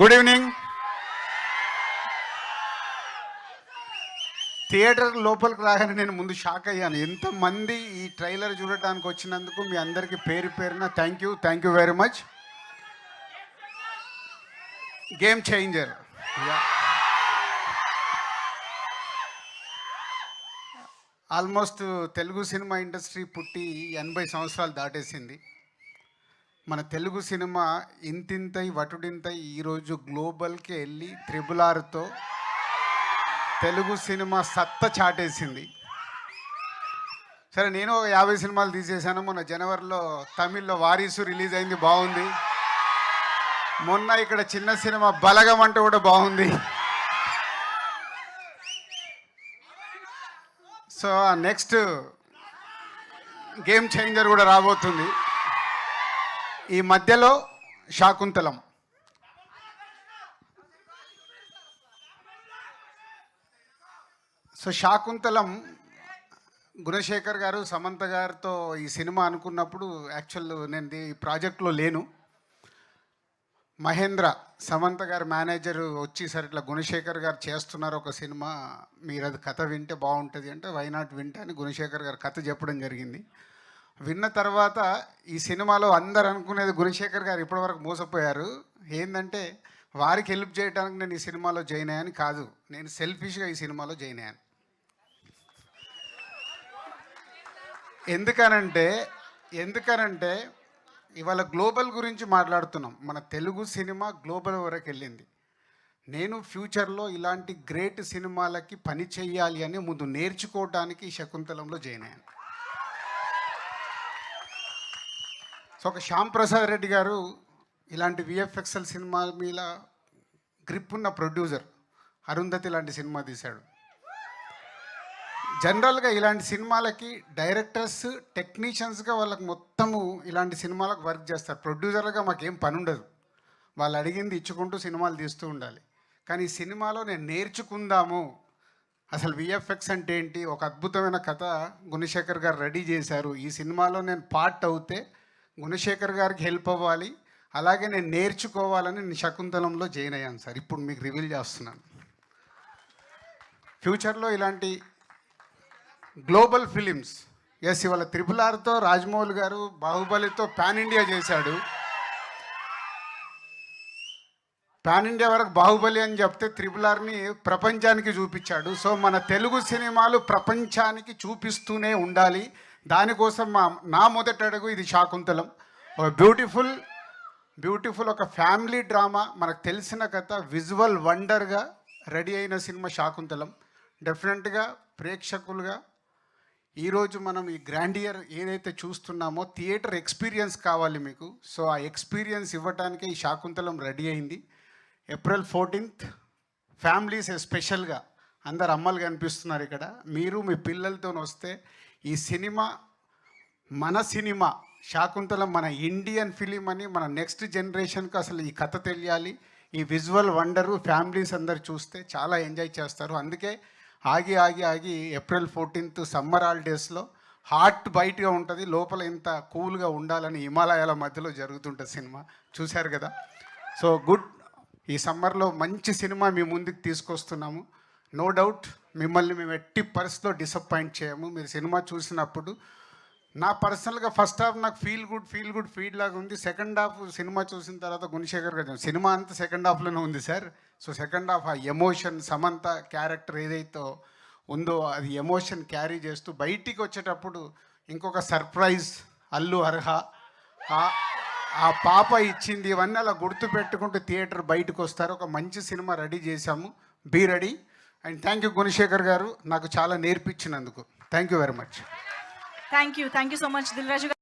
Good evening. Theatre లోపలికి రాగానే నేను ముందు షాక్ అయ్యాను. ఎంతమంది ఈ ట్రైలర్ చూడటానికి వచ్చినందుకు మీ అందరికీ పేరు పేరున thank you thank you very much game changer almost Telugu cinema industry పుట్టి ఎనభై సంవత్సరాలు దాటేసింది. మన తెలుగు సినిమా ఇంతింతై వటుడింతై ఈరోజు గ్లోబల్కి వెళ్ళి త్రిబుల్ ఆర్తో తెలుగు సినిమా సత్త చాటేసింది. సరే నేను ఒక యాభై సినిమాలు తీసేశాను. మొన్న జనవరిలో తమిళ్ళో వారీసు రిలీజ్ అయింది బాగుంది. మొన్న ఇక్కడ చిన్న సినిమా బలగం అంటే కూడా బాగుంది. సో నెక్స్ట్ గేమ్ చేంజర్ కూడా రాబోతుంది. ఈ మధ్యలో శాకుంతలం. సో శాకుంతలం గుణశేఖర్ గారు సమంత గారితో ఈ సినిమా అనుకున్నప్పుడు యాక్చువల్ నేను ఈ ప్రాజెక్ట్లో లేను. మహేంద్ర సమంత గారు మేనేజర్ వచ్చేసరి ఇట్లా గుణశేఖర్ గారు చేస్తున్నారు ఒక సినిమా మీరు అది కథ వింటే బాగుంటుంది అంటే వైనాట్ వింటే అని గుణశేఖర్ గారు కథ చెప్పడం జరిగింది. విన్న తర్వాత ఈ సినిమాలో అందరు అనుకునేది గుణశేఖర్ గారు ఇప్పటివరకు మోసపోయారు. ఏంటంటే వారికి హెల్ప్ చేయడానికి నేను ఈ సినిమాలో జాయిన్ అయ్యాను కాదు. నేను సెల్ఫిష్గా ఈ సినిమాలో జాయిన్ అయ్యాను. ఎందుకనంటే ఎందుకనంటే ఇవాళ గ్లోబల్ గురించి మాట్లాడుతున్నాం. మన తెలుగు సినిమా గ్లోబల్ వరకు వెళ్ళింది. నేను ఫ్యూచర్లో ఇలాంటి గ్రేట్ సినిమాలకి పని చేయాలి అని ముందు నేర్చుకోవడానికి శకుంతలంలో జాయిన్ అయ్యాను. సో ఒక శ్యామ్ ప్రసాద్ రెడ్డి గారు ఇలాంటి విఎఫ్ఎక్స్ఎల్ సినిమా మీద గ్రిప్ ఉన్న ప్రొడ్యూసర్ అరుంధతి లాంటి సినిమా తీశాడు. జనరల్గా ఇలాంటి సినిమాలకి డైరెక్టర్స్ టెక్నీషియన్స్గా వాళ్ళకి మొత్తము ఇలాంటి సినిమాలకు వర్క్ చేస్తారు. ప్రొడ్యూసర్గా మాకేం పని ఉండదు వాళ్ళు అడిగింది ఇచ్చుకుంటూ సినిమాలు తీస్తూ ఉండాలి. కానీ ఈ సినిమాలో నేను నేర్చుకుందాము. అసలు విఎఫ్ఎక్స్ అంటే ఏంటి? ఒక అద్భుతమైన కథ గుణశేఖర్ గారు రెడీ చేశారు. ఈ సినిమాలో నేను పార్ట్ అవుతే గుణశేఖర్ గారికి హెల్ప్ అవ్వాలి. అలాగే నేను నేర్చుకోవాలని నేను శకుంతలంలో జాయిన్ అయ్యాను సార్. ఇప్పుడు మీకు రివీల్ చేస్తున్నాను. ఫ్యూచర్లో ఇలాంటి గ్లోబల్ ఫిలిమ్స్ ఎస్ ఇవాళ త్రిపుల్ ఆర్తో రాజమౌళి గారు బాహుబలితో పాన్ ఇండియా చేశాడు. పాన్ ఇండియా వరకు బాహుబలి అని చెప్తే త్రిపుల్ ఆర్ని ప్రపంచానికి చూపించాడు. సో మన తెలుగు సినిమాలు ప్రపంచానికి చూపిస్తూనే ఉండాలి. దానికోసం మా నా మొదటి అడుగు ఇది శాకుంతలం. ఒక బ్యూటిఫుల్ బ్యూటిఫుల్ ఒక ఫ్యామిలీ డ్రామా. మనకు తెలిసిన కథ విజువల్ వండర్గా రెడీ అయిన సినిమా శాకుంతలం. డెఫినెట్గా ప్రేక్షకులుగా. ఈరోజు మనం ఈ గ్రాండియర్ ఏదైతే చూస్తున్నామో థియేటర్ ఎక్స్పీరియన్స్ కావాలి మీకు. సో ఆ ఎక్స్పీరియన్స్ ఇవ్వటానికే ఈ శాకుంతలం రెడీ అయింది. ఏప్రిల్ ఫోర్టీన్త్ ఫ్యామిలీస్ స్పెషల్గా అందరు అమ్మలు కనిపిస్తున్నారు ఇక్కడ. మీరు మీ పిల్లలతో వస్తే ఈ సినిమా మన సినిమా శాకుంతలం మన ఇండియన్ ఫిలిం అని మన నెక్స్ట్ జనరేషన్కి అసలు ఈ కథ తెలియాలి. ఈ విజువల్ వండరు ఫ్యామిలీస్ అందరు చూస్తే చాలా ఎంజాయ్ చేస్తారు. అందుకే ఆగి ఆగి ఆగి ఏప్రిల్ ఫోర్టీన్త్ సమ్మర్ హాలిడేస్లో హార్ట్ బయటగా ఉంటుంది. లోపల ఇంత కూల్గా ఉండాలని హిమాలయాల మధ్యలో జరుగుతుంటుంది సినిమా. చూశారు కదా? So good. ఈ సమ్మర్లో మంచి సినిమా మీ ముందుకు తీసుకొస్తున్నాము. నో డౌట్ మిమ్మల్ని మేము ఎట్టి పరిస్థితిలో డిసప్పాయింట్ చేయము. మీరు సినిమా చూసినప్పుడు నా పర్సనల్గా ఫస్ట్ హాఫ్ నాకు feel good feel good feel లాగా ఉంది. సెకండ్ హాఫ్ సినిమా చూసిన తర్వాత గుణశేఖర్ గారు సినిమా అంతా సెకండ్ హాఫ్లోనే ఉంది సార్. సో సెకండ్ హాఫ్ ఆ ఎమోషన్ సమంత క్యారెక్టర్ ఏదైతే ఉందో అది ఎమోషన్ క్యారీ చేస్తూ బయటికి వచ్చేటప్పుడు ఇంకొక సర్ప్రైజ్ అల్లు అర్హ ఆ- ఆ పాప ఇచ్చింది ఇవన్నీ అలా గుర్తుపెట్టుకుంటూ థియేటర్ బయటకు వస్తారు. ఒక మంచి సినిమా రెడీ చేశాము. Be ready. And thank you Gunasekhar garu నాకు చాలా నేర్పించినందుకు. Thank you very much. Thank you thank you so much Dil Raju